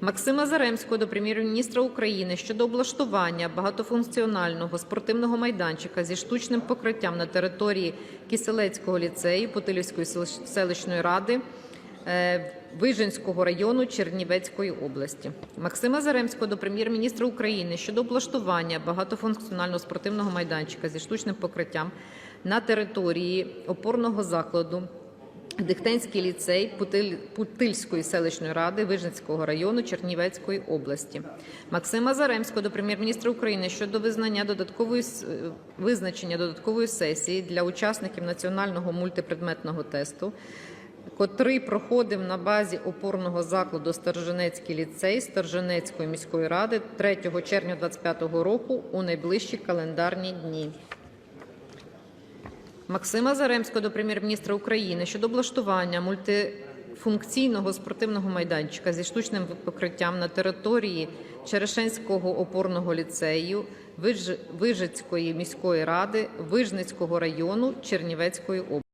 Максима Заремського до прем'єр-міністра України щодо облаштування багатофункціонального спортивного майданчика зі штучним покриттям на території Киселецького ліцею Путилівської селищної ради е, Вижницького району Чернівецької області. Максима Заремського до прем'єр-міністра України щодо облаштування багатофункціонального спортивного майданчика зі штучним покриттям на території опорного закладу Дихтенський ліцей Путиль- Путильської селищної ради Вижницького району Чернівецької області. Максима Заремського до прем'єр-міністра України щодо визнання додаткової е, визначення додаткової сесії для учасників національного мультипредметного тесту, котрий проходив на базі опорного закладу Сторженецький ліцей Сторженецької міської ради 3 червня 2025 року у найближчі календарні дні. Максима Заремського до прем'єр-міністра України щодо облаштування мультифункційного спортивного майданчика зі штучним покриттям на території Черешенського опорного ліцею Виж- Вижицької міської ради Вижницького району Чернівецької області.